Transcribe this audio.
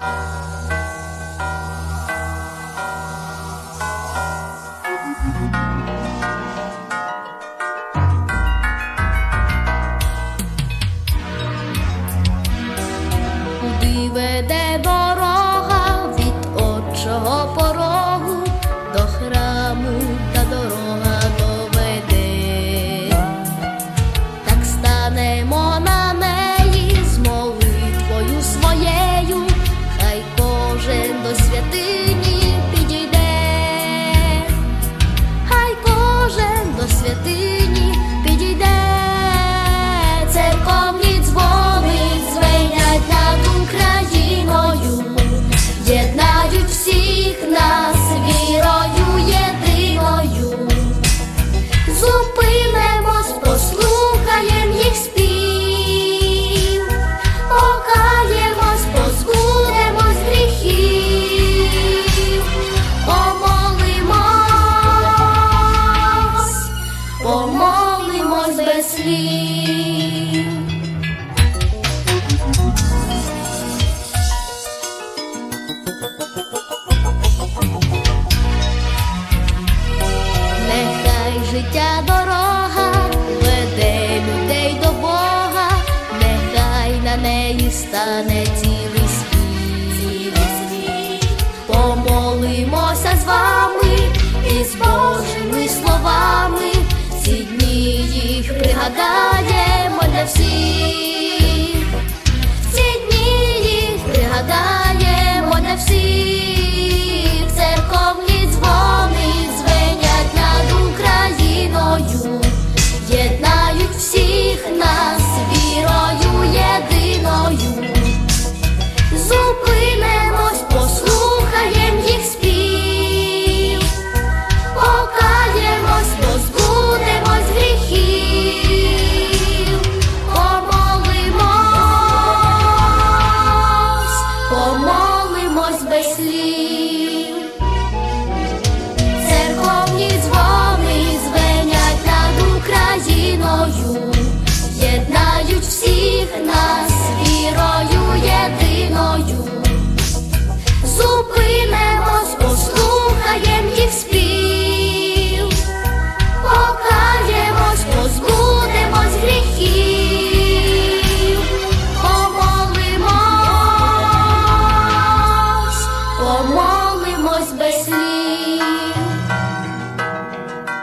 Música be неї станеться. Церковні дзвони звенять над Україною, єднають Всіх нас помолимось без слів.